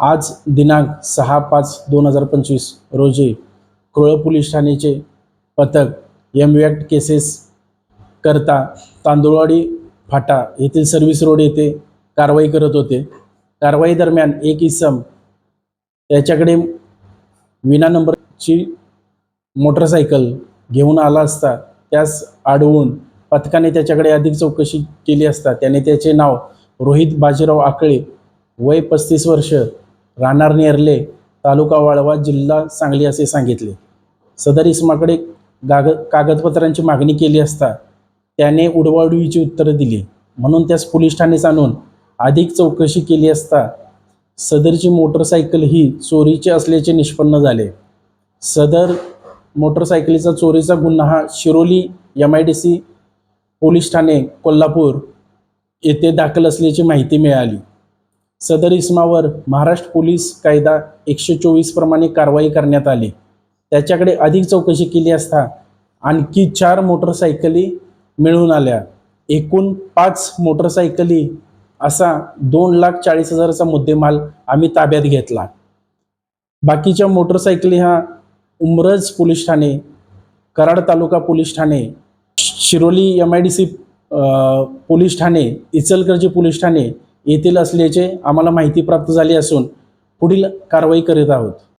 आज दिनांक सहा पाच दोन हजार पंचवीस रोजी क्रोळ पोलीस ठाण्याचे पथक एम ॲक्ट केसेस करता तांदुळवाडी फाटा येथील सर्व्हिस रोड येथे कारवाई करत होते. कारवाई दरम्यान एक इसम त्याच्याकडे विना नंबरची मोटरसायकल घेऊन आला असता त्यास अडवून पथकाने त्याच्याकडे अधिक चौकशी केली असता त्याने त्याचे नाव रोहित बाजीराव आकळे वय पस्तीस वर्ष राहणार नेरले तालुका वाळवा जिल्हा सांगली असे सांगितले. सदर इसमाकडे काग कागदपत्रांची मागणी केली असता त्याने उडवाउडवीची उत्तरं दिली. म्हणून त्यास पोलीस ठाणेच आणून अधिक चौकशी केली असता सदरची मोटरसायकल ही चोरीची असल्याचे निष्पन्न झाले. सदर मोटरसायकलीचा चोरीचा गुन्हा हा Shiroli M I D C police Thane Kolhapur येथे दाखल असल्याची माहिती मिळाली. सदर इसमावर महाराष्ट्र पोलीस कायदा एकशे चोवीस प्रमाणे कारवाई करण्यात आली. त्याच्याकडे अधिक चौकशी केली असता आणखी चार मोटरसायकली मिळून आल्या. एकूण पाच मोटरसायकली असा दोन लाख चाळीस हजाराचा मुद्देमाल आम्ही ताब्यात घेतला. बाकीच्या मोटरसायकली हा उमरज पोलीस ठाणे कराड तालुका police Thane Shiroli M I D C police Thane Ichalkaranji police ठाणे येथील असल्याचे आम्हाला माहिती प्राप्त झाली असून पुढील कारवाई करीत आहोत.